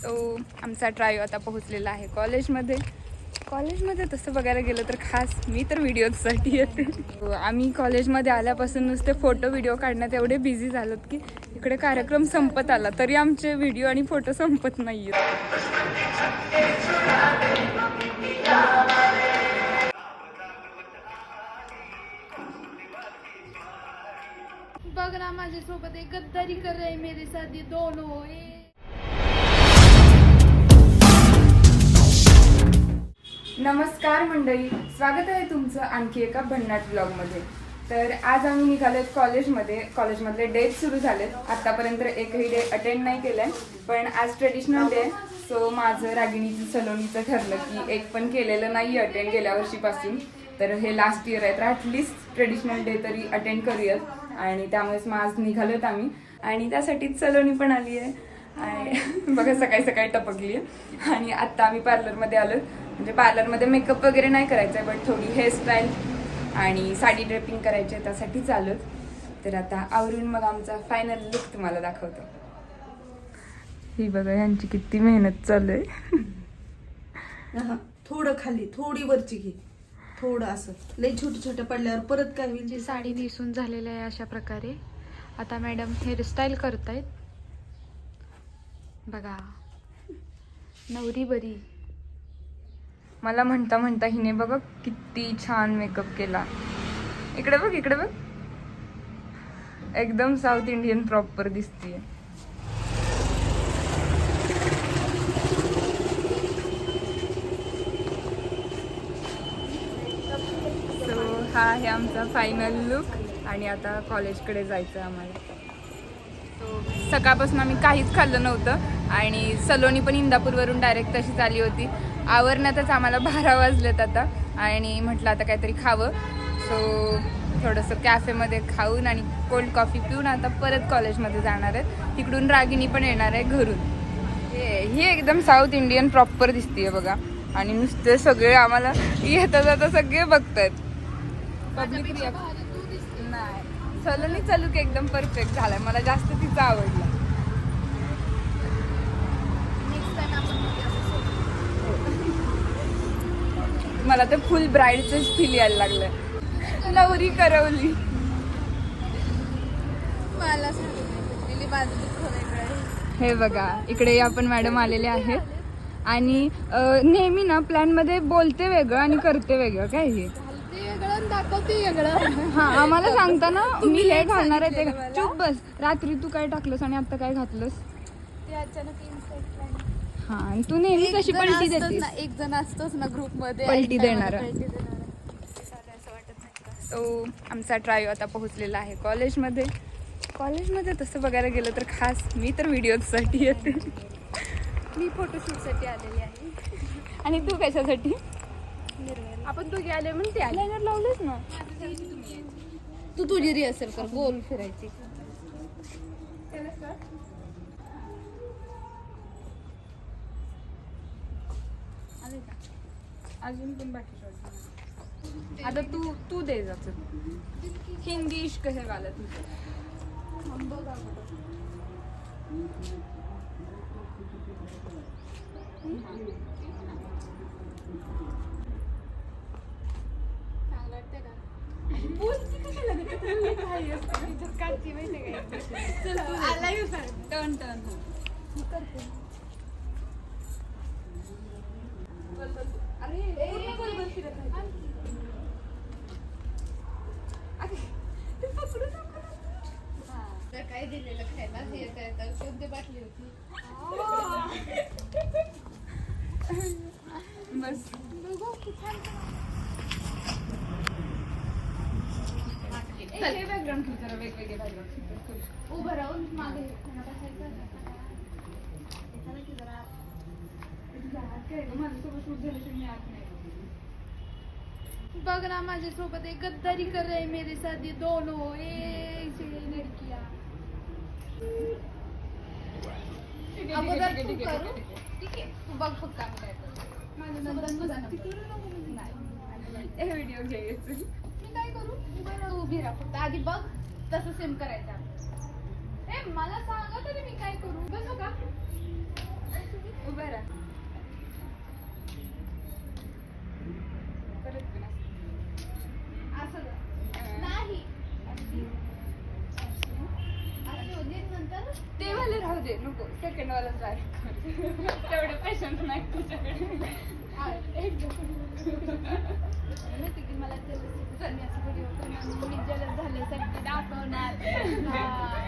So आमचा trio आता पोहोचलेला आहे कॉलेजमध्ये. कॉलेजमध्ये तसं बघायला गेलं तर खास मी तर व्हिडिओसाठी येते. आम्ही कॉलेजमध्ये आल्यापासून नुसते फोटो व्हिडिओ काढण्यात एवढे बिझी झालोत की इकडे कार्यक्रम संपत आला तरी आमचे व्हिडिओ आणि फोटो संपत नाही आहेत बघ ना माझ्यासोबत एक गद्दारी कर रहे मेरे साथ दोन. नमस्कार मंडळी स्वागत आहे तुमचं आणखी एका भन्नाट ब्लॉगमध्ये तर आज आम्ही निघालोत कॉलेजमध्ये कॉलेजमधले डेट सुरू झालेत. आतापर्यंत एकही डे अटेंड नाही केलाय. पण आज ट्रेडिशनल डे सो माझं रागिणीचं सलोनीचं ठरलं की एक पण केलेलं नाही अटेंड गेल्या वर्षीपासून. तर हे लास्ट इयर आहे. तर ॲटलिस्ट ट्रेडिशनल डे तरी अटेंड करूयात. आणि त्यामुळेच मग आज निघालोत आम्ही. आणि त्यासाठीच सलोनी पण आली आहे आणि बघा सकाळी सकाळी टपकली आहे आणि आत्ता आम्ही पार्लरमध्ये आलो म्हणजे पार्लरमध्ये मेकअप वगैरे नाही करायचा आहे बट थोडी हेअरस्टाईल आणि साडी ड्रेपिंग करायची आहे त्यासाठी चालू तर आता आवरून मग आमचा फायनल लुक तुम्हाला दाखवतो. ही बघा यांची किती मेहनत चालू आहे. हा, थोडं खाली थोडी वरची घे. थोडं असं. लई छोटे छोटे पडल्यावर परत काय होईल? जी साडी नेसून झालेली आहे अशा प्रकारे. आता मॅडम हेअरस्टाईल करतायत. बघा. नवरी बरी. मला म्हणता म्हणता हिने बघा किती छान मेकअप केला. इकडे बघ इकडे बघ. एकदम साऊथ इंडियन प्रॉपर दिसतीये. सो हा आहे आमचा फायनल लुक आणि आता कॉलेजकडे जायचं आहे आम्हाला. सकाळपासून आम्ही काहीच खाल्लं नव्हतं आणि सलोनी पण इंदापूरवरून डायरेक्ट तशीच आली होती. आवरण्यातच आम्हाला बारा वाजलेत आता आणि म्हटलं आता काहीतरी खावं. सो थोडंसं कॅफेमध्ये खाऊन आणि कोल्ड कॉफी पिऊन आता परत कॉलेजमध्ये जाणार आहेत. तिकडून रागिनी पण येणार आहे घरून. हे ही एकदम साऊथ इंडियन प्रॉपर दिसतीये बघा. आणि नुसते सगळे आम्हाला येता जाता सगळे बघतायत. पब्लिक नाही. सलोनी चालू की एकदम परफेक्ट झालाय. मला जास्त तिचा आवडला. मला ते फुल ब्राईडच फील यायला लागलंय. नवरी करवली. मला हे बघा इकडे आपण मॅडम आलेले आहेत. आणि नेहमी ना प्लॅनमध्ये बोलते वेगळं आणि करते वेगळं काय हे ते वेगळं आणि दाखवते वेगळं हा आम्हाला सांगताना मी हे घालणार आहे ते. चुप बस. रात्री तू काय टाकलंस आणि आता काय घातलंस. हा आणि तू नेहमी कशी पलटी देतेस? ना, एक जण असतोच ना ग्रुपमध्ये पलटी देणारा. तो आमचा ट्रायो आता पोहोचलेला आहे कॉलेजमध्ये कॉलेजमध्ये तसं बघायला गेलं तर खास मी तर व्हिडिओसाठी येते. मी फोटोशूटसाठी आलेली आहे. आणि तू कशासाठी. आपण दोघे आले म्हणून ते लावलेच ना? तू तुझी रिहर्सल कर गोल फिरायची अजून पण बाकी आता तू तू दे जायचं हिंदी इश्क हे वाला तुझं. टर्न टर्न तर काय दिलेलं खायला? हे काय तर कोणती बाटली होती बस बघू खूप छान हे बॅकग्राऊंड जरा वेगवेगळे बॅकग्राऊंड उभं राहून मागे खाणं बसायचं. त्याच्यानं की जरा माझ्यासोबत शूट झाल्याशिवाय मी आत नाही बघ ना माझ्यासोबत एक गद्दारी कर रहे मेरे साथ ये दोनों ए लड़कियां. अगोदर तू करू. ठीक आहे. तू बघ फक्त आम्ही काय नंतर नाही. व्हिडिओ घ्यायचं मी काय करू? उभी राहा फक्त. आधी बघ तसं सेम करायचं ए मला सांगा तरी मी काय करू? बसू. का उभे असं नाही. अशी. अशी. अशी होती नंतर. ते वाले राहू दे. नको. सेकंड वाला तेवढं पेशन्स नाही तुझ्याकडे. की मला जलस मी असं व्हिडिओ मी दाखवणार.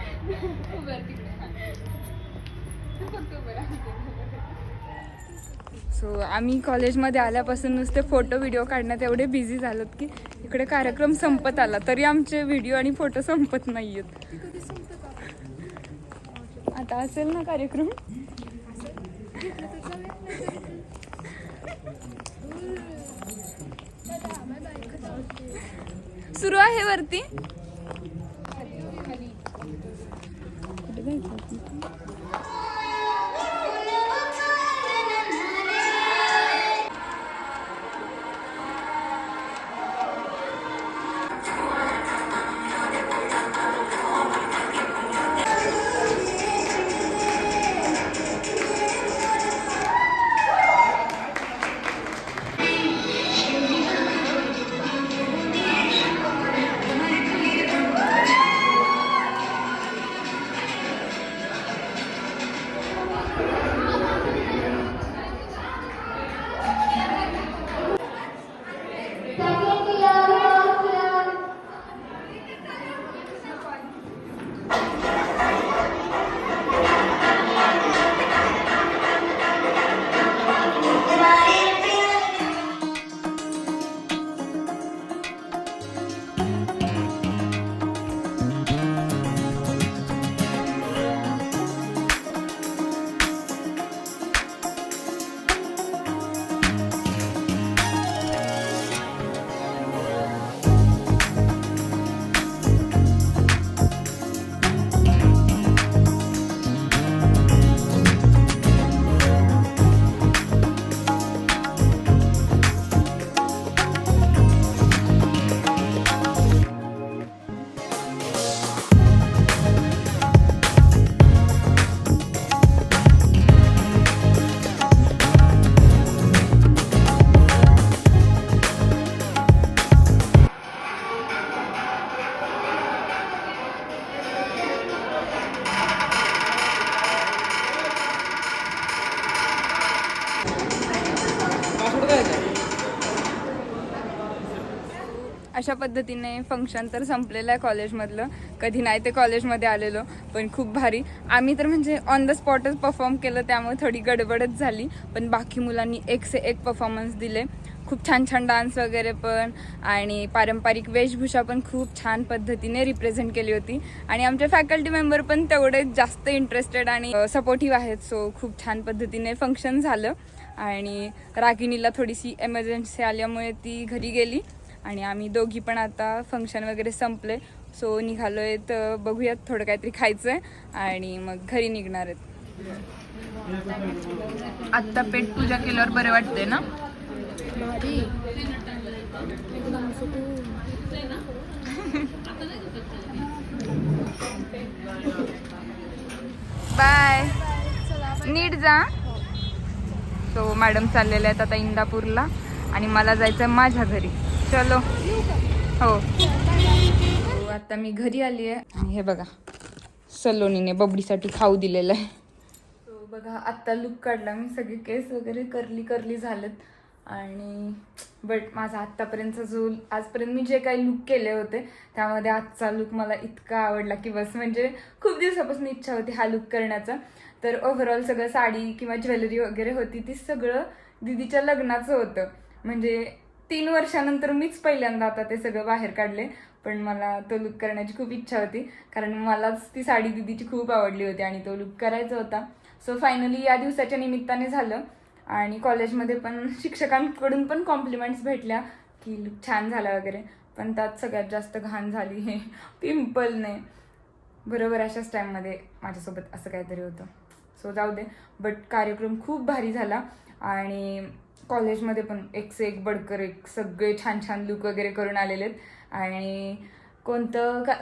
सो आम्ही कॉलेजमध्ये आल्यापासून नुसते फोटो व्हिडिओ काढण्यात एवढे बिझी झालोत की इकडे कार्यक्रम संपत आला. तरी आमचे व्हिडिओ आणि फोटो संपत नाही आहेत आता असेल ना कार्यक्रम? सुरू आहे वरती. अशा पद्धतीने फंक्शन तर संपलेलं आहे कॉलेजमधलं कधी नाही ते कॉलेजमध्ये आलेलो पण खूप भारी. आम्ही तर म्हणजे ऑन द स्पॉटच परफॉर्म केलं त्यामुळे थोडी गडबडच झाली. पण बाकी मुलांनी एक से एक परफॉर्मन्स दिले. खूप छान छान डान्स वगैरे पण आणि पारंपरिक वेशभूषा पण खूप छान पद्धतीने रिप्रेझेंट केली होती. आणि आमचे फॅकल्टी मेंबर पण तेवढेच जास्त इंटरेस्टेड आणि सपोर्टिव्ह आहेत. सो खूप छान पद्धतीने फंक्शन झालं. आणि रागिणीला थोडीशी एमर्जन्सी आल्यामुळे ती घरी गेली. आणि आम्ही दोघी पण आता फंक्शन वगैरे संपले. सो निघालोय तर बघूयात थोडं काहीतरी खायचं आहे आणि मग घरी निघणार आहेत. आत्ता पेट पूजा केल्यावर बरे वाटते ना? बाय नीट जा. सो मॅडम चाललेल्या आहेत आता इंदापूरला आणि मला जायचं आहे माझ्या घरी. चलो. हो. So, आता मी घरी आली आहे. आणि हे बघा सलोनीने बबडीसाठी खाऊ दिलेलं आहे. सो बघा आत्ता लुक काढला. मी सगळे केस वगैरे करली करली झालेत. आणि बट माझा आत्तापर्यंतचा जो आजपर्यंत मी जे काही लुक केले होते त्यामध्ये आजचा लुक मला इतका आवडला की बस म्हणजे खूप दिवसापासून इच्छा होती हा लुक करण्याचा. तर ओव्हरऑल सगळं साडी किंवा ज्वेलरी वगैरे होती ती सगळं दिदीच्या लग्नाचं होतं. म्हणजे तीन वर्षानंतर मीच पहिल्यांदा आता ते सगळं बाहेर काढले पण मला तो लुक करण्याची खूप इच्छा होती. कारण मलाच ती साडी दिदीची खूप आवडली होती आणि तो लुक करायचा होता. सो फायनली या दिवसाच्या निमित्ताने झालं. आणि कॉलेजमध्ये पण शिक्षकांकडून पण कॉम्प्लिमेंट्स भेटल्या की लुक छान झाला वगैरे. पण त्यात सगळ्यात जास्त घाण झाली हे पिंपलने. बरोबर अशाच टाईममध्ये माझ्यासोबत असं काहीतरी होतं. सो जाऊ दे. बट कार्यक्रम खूप भारी झाला. आणि कॉलेजमध्ये पण एक से एक बडकर एक सगळे छान छान लुक वगैरे करून आलेले आहेत. आणि कोणतं का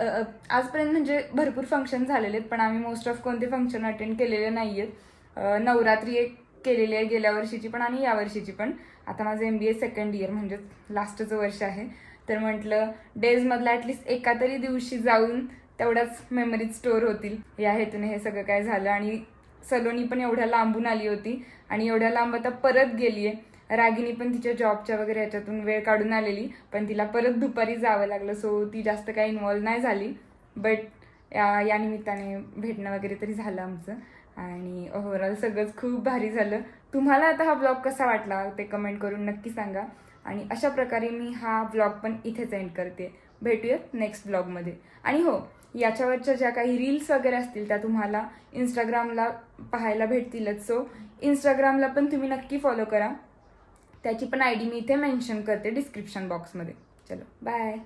आजपर्यंत म्हणजे भरपूर फंक्शन झालेले आहेत पण आम्ही मोस्ट ऑफ कोणते फंक्शन अटेंड केलेले नाही आहेत नवरात्री एक केलेली आहे गेल्या वर्षीची पण आणि या वर्षीची पण. आता माझं M B A second year म्हणजेच लास्टचं वर्ष आहे. तर म्हटलं डेजमधलं ॲटलिस्ट एका तरी दिवशी जाऊन तेवढ्याच मेमरीज स्टोअर होतील. या हेतूने हे सगळं काय झालं आणि सलोनी पण एवढ्या लांबून आली होती आणि एवढ्या लांब आता परत गेली आहे रागिनी पण तिच्या जॉबच्या वगैरे याच्यातून वेळ काढून आलेली पण तिला परत दुपारी जावं लागलं सो ती जास्त काही इन्वॉल्व नाही झाली. बट या या निमित्ताने भेटणं वगैरे तरी झालं आमचं. आणि ओव्हरऑल सगळंच खूप भारी झालं. तुम्हाला आता हा ब्लॉग कसा वाटला ते कमेंट करून नक्की सांगा. आणि अशा प्रकारे मी हा ब्लॉग पण इथेच एंड करते. भेटूयात नेक्स्ट ब्लॉगमध्ये आणि हो याच्यावरच्या ज्या काही रील्स वगैरे असतील त्या तुम्हाला इंस्टाग्रामला पाहायला भेटतीलच. सो इंस्टाग्रामला पण तुम्ही नक्की फॉलो करा. त्याची पण आय डी मी इथे मेन्शन करते डिस्क्रिप्शन बॉक्समध्ये. चलो बाय.